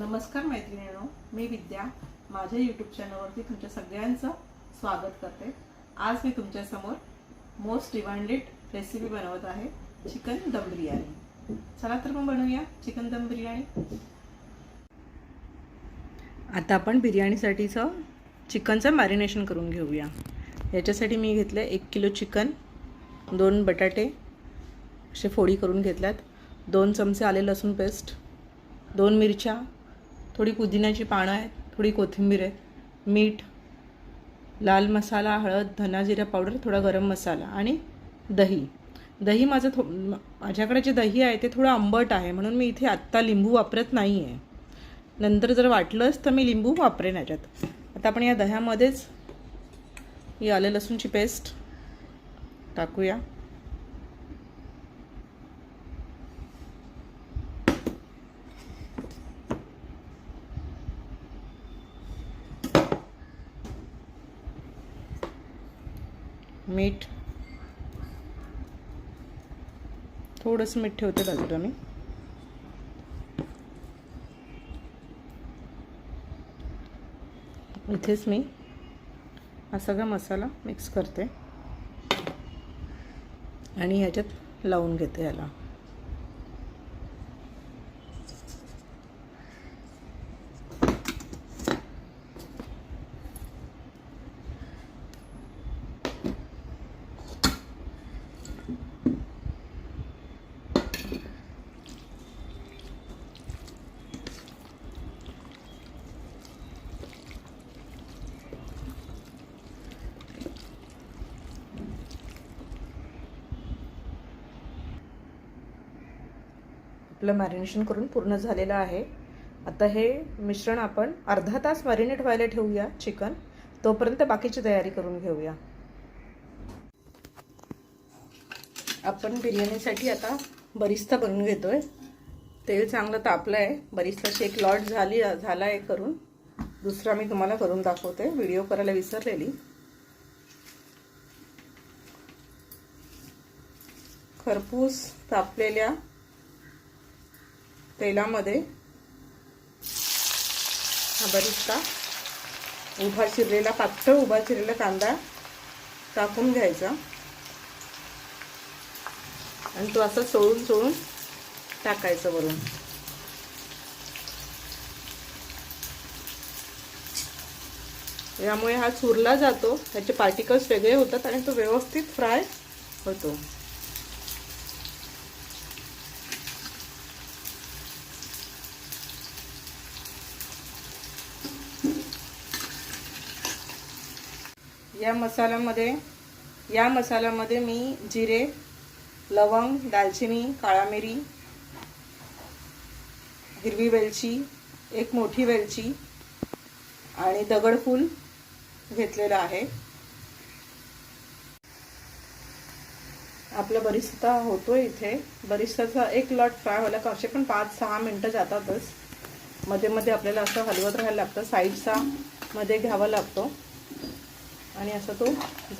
नमस्कार मैत्रिणीनो मी विद्या. माझ्या यूट्यूब चॅनलवरती तुमच्या सगळ्यांचं स्वागत करते. आज मी तुमच्यासमोर मोस्ट डिमांडेड रेसिपी बनवत आहे चिकन दम बिर्याणी. चला तर मग बनवूया चिकन दम बिर्याणी. आता आपण बिर्याणीसाठीचं चिकनचं मॅरिनेशन करून घेऊया. याच्यासाठी मी घेतलं एक किलो चिकन दोन बटाटे असे फोडी करून घेतल्यात. दोन चमचे आले लसूण पेस्ट दोन मिरच्या थोडी पुदिन्याची पानं आहेत थोडी कोथिंबीर आहे मीठ लाल मसाला हळद धना जिरा पावडर थोडा गरम मसाला आणि दही. दही माझं थो माझ्याकडे जे दही आहे ते थोडं आंबट आहे म्हणून मी इथे आत्ता लिंबू वापरत नाही आहे नंतर जर वाटलंच तर मी लिंबू वापरेन याच्यात. आता आपण या दह्यामध्येच ही आले लसूणची पेस्ट टाकूया. मीठ. थोडंसं मीठ ठेवते बाजूला मी इथेच मी हा सगळा मसाला मिक्स करते. आणि ह्याच्यात लावून घेते याला. आपलं मॅरिनेशन करून पूर्ण झालेलं आहे. आता हे मिश्रण आपण अर्धा तास मॅरिनेट व्हायला ठेवूया चिकन तोपर्यंत बाकीची तयारी करून घेऊया. आपण बिर्याणीसाठी आता बरिस्ता बनवून घेतोय. तेल चांगलं तापलं आहे बरिस्ताची एक लॉट झाली झाला आहे करून. दुसरा मी तुम्हाला करून दाखवते. व्हिडिओ करायला विसरलेली. खरपूस तापलेल्या तेलामध्ये हा बरिस्ता उभा चिरलेला पातळ उभा चिरलेला कांदा टाकून घ्यायचा. आणि तो असा सोडून सोडून टाकायचं वरून. यामुळे हा चुरला जातो त्याचे पार्टिकल्स वेगळे होतात आणि तो व्यवस्थित फ्राय होतो. या मसाल्यामध्ये या मसाल्यामध्ये मी जिरे लवंग दालचिनी काळा मिरी हिरवी वेलची एक मोठी वेलची आणि दगडफूल घेतलेलं आहे. आपला बरिस्ता होतोय इथे. बरिस्ताचा एक लॉट फ्राय व्हायला कसे पण पाच सहा मिनटं जातातच. मध्ये मध्ये आपल्याला असं हलवत राहायला लागतं साईडचा मध्ये घ्यावा लागतो. आणि असं तो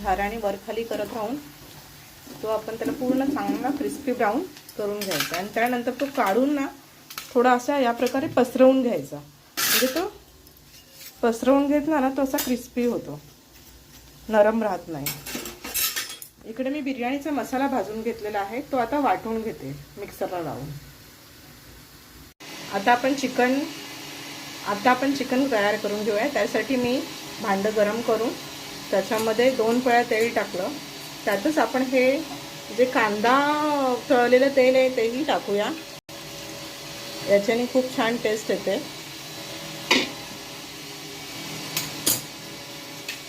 झाऱ्याने वरखाली करत राहून तो आपण त्याला पूर्ण चांगला क्रिस्पी ब्राऊन करून घ्यायचा. आणि त्यानंतर तो काढून ना थोडा असा या प्रकारे पसरवून घ्यायचा. म्हणजे तो पसरवून घेतला ना तो असा क्रिस्पी होतो. नरम राहत नाही. इकडे मी बिर्याणीचा मसाला भाजून घेतलेला आहे. तो आता वाटून घेते मिक्सरला लावून. आता आपण चिकन आता आपण चिकन तयार करून घेऊया. त्यासाठी मी भांडं गरम करून त्याच्यामध्ये दोन पळ्या तेल टाकलं. त्यातच आपण हे जे कांदा तळलेलं तेल आहे तेही टाकूया. याच्याने खूप छान टेस्ट येते.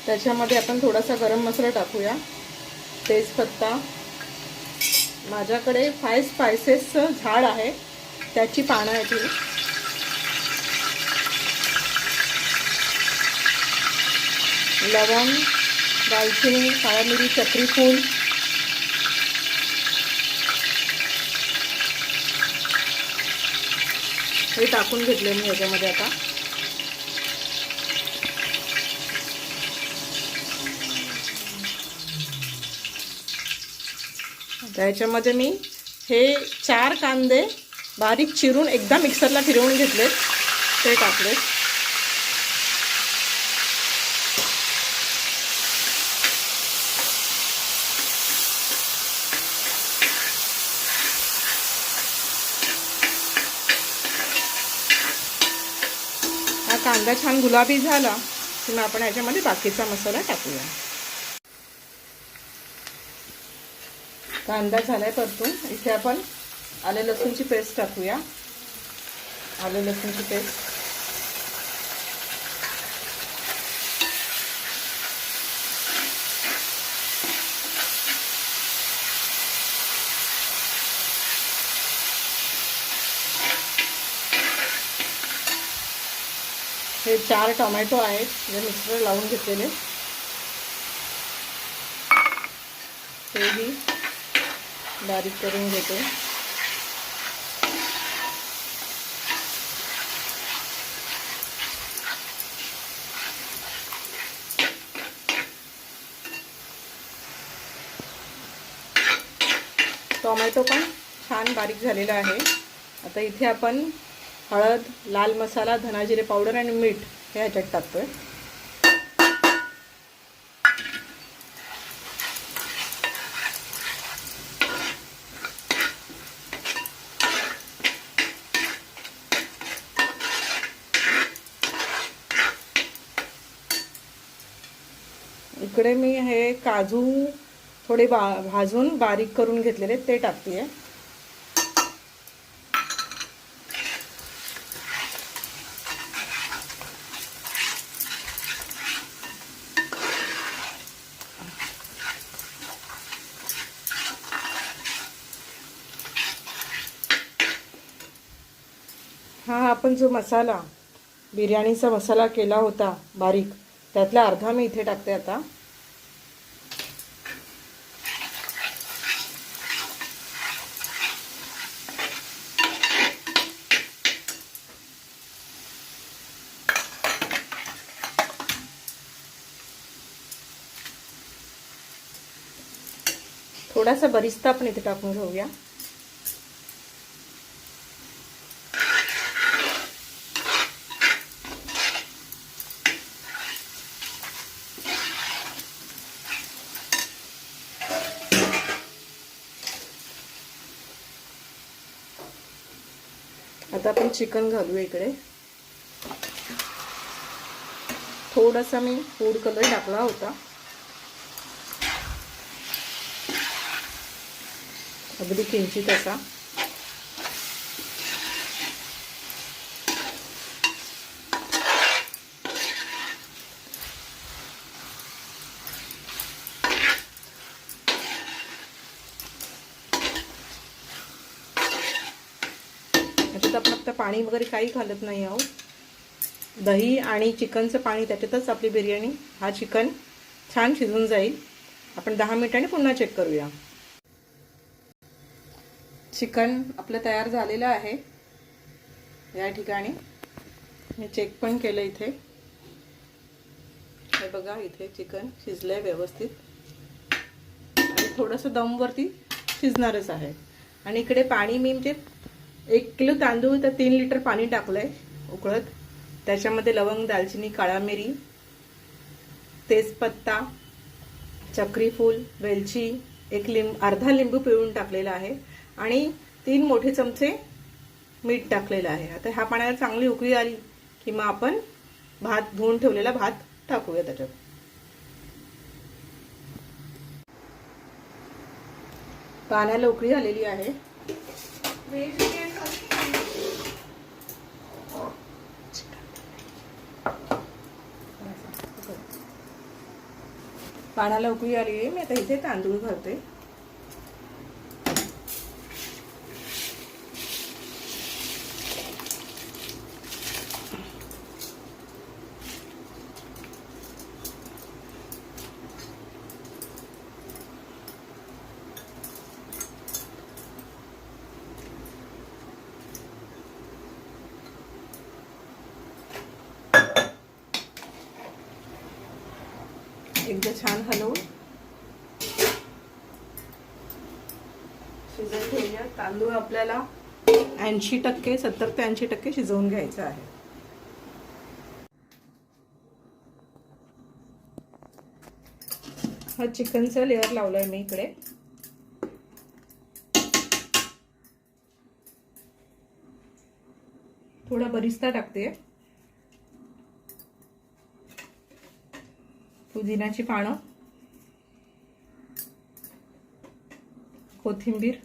त्याच्यामध्ये आपण थोडासा गरम मसाला टाकूया. तेजपत्ता. माझ्याकडे फाय स्पायसेसचं झाड आहे. त्याची पानं येतील लवंग दालचिनी काळा मिरी चक्रीफूल. हे टाकून घेतले मी ह्याच्यामध्ये आता. याच्यामध्ये मी हे चार कांदे बारीक चिरून एकदा मिक्सरला फिरवून घेतलेत. ते टाकलेत हा कांदा छान गुलाबी झाला की मग आपण याच्यामध्ये बाकीचा मसाला टाकूया. कांदा झालाय परतून. इथे आपण आले लसूणची पेस्ट टाकूया. आले लसूणची पेस्ट. हे चार टोमॅटो आहेत. जे मिक्सर लावून घेतलेले. तेही बारीक करून घेते. टोमॅटो पण छान बारीक झालेला आहे. आता इथे आपण हळद लाल मसाला धनाजिरे पावडर आणि मीठ हे ह्याच्यात टाकतोय. इकडे मी हे काजू थोडे बा भाजून बारीक करून घेतलेले ते टाकते आहे आपण जो मसाला बिर्याणीचा मसाला केला होता बारीक त्यातला अर्धा मी इथे टाकते आता. थोडासा बरिस्ता आपण इथे टाकून घेऊया. आपण चिकन घालूया इकडे. थोडासा मी फूड कलर टाकला होता. अगदी किंचित असा याच्यात आपण आता पाणी वगैरे काही घालत नाही आहोत. दही आणि चिकनचं पाणी त्याच्यातच आपली बिर्याणी हा चिकन छान शिजून जाईल. आपण दहा मिनिटांनी पुन्हा चेक करूया. चिकन आपलं तयार झालेलं आहे. या ठिकाणी मी चेक पण केलं इथे. हे बघा इथे चिकन शिजलं आहे व्यवस्थित. आणि थोडंसं दमवरती शिजणारच आहे. आणि इकडे पाणी मी म्हणजे एक किलो तांदूळ तर तीन लिटर पाणी टाकलं आहे उकळत. त्याच्यामध्ये लवंग दालचिनी काळा मिरी तेजपत्ता चक्रीफूल वेलची एक लिंब अर्धा लिंबू पिळून टाकलेला आहे आणि तीन मोठे चमचे मीठ टाकलेलं आहे. आता ह्या पाण्याला चांगली उकळी आली की मग आपण भात धुवून ठेवलेला भात टाकूया त्याच्यात. पाण्याला उकळी आलेली आहे. पाण्याला उकळी आली मी आता इथे तांदूळ घालते एकदा छान हलवून. शिजवून घेऊया तांदूळ आपल्याला ऐंशी टक्के सत्तर ते ऐंशी टक्के शिजवून घ्यायचं आहे. हा चिकनचा लेअर लावलाय मी इकडे. थोडा बरिस्ता टाकते. पुदिनाची पानं कोथिंबीर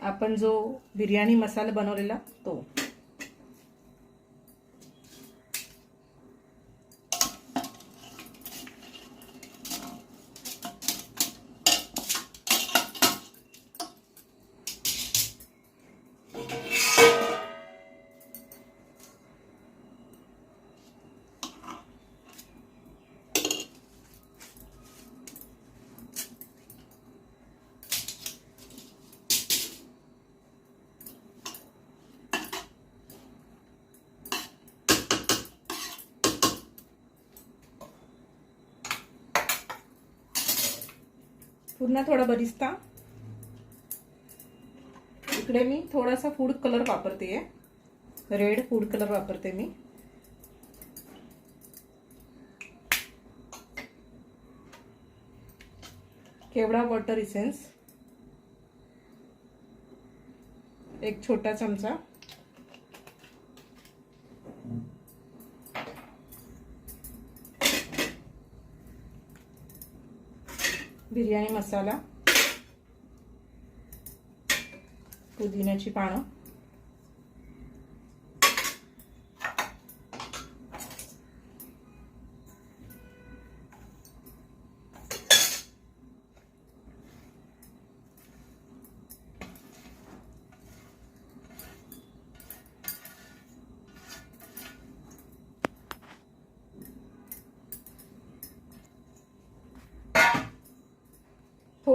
आपण जो बिर्याणी मसाला बनवलेला तो. पुन्हा थोडा बरिस्ता. इकडे मी थोडासा फूड कलर वापरते रेड फूड कलर वापरते मी. केवढा वॉटर इसेन्स एक छोटा चमचा. बिर्याणी मसाला पुदिन्याची पानं.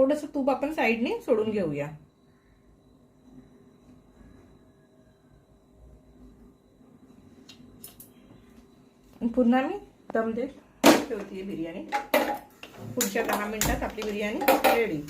थोडंसं तूप आपण साईडने सोडून घेऊया. पुन्हा मी दम देत ठेवते बिर्याणी. पुढच्या दहा मिनिटात आपली बिर्याणी रेडी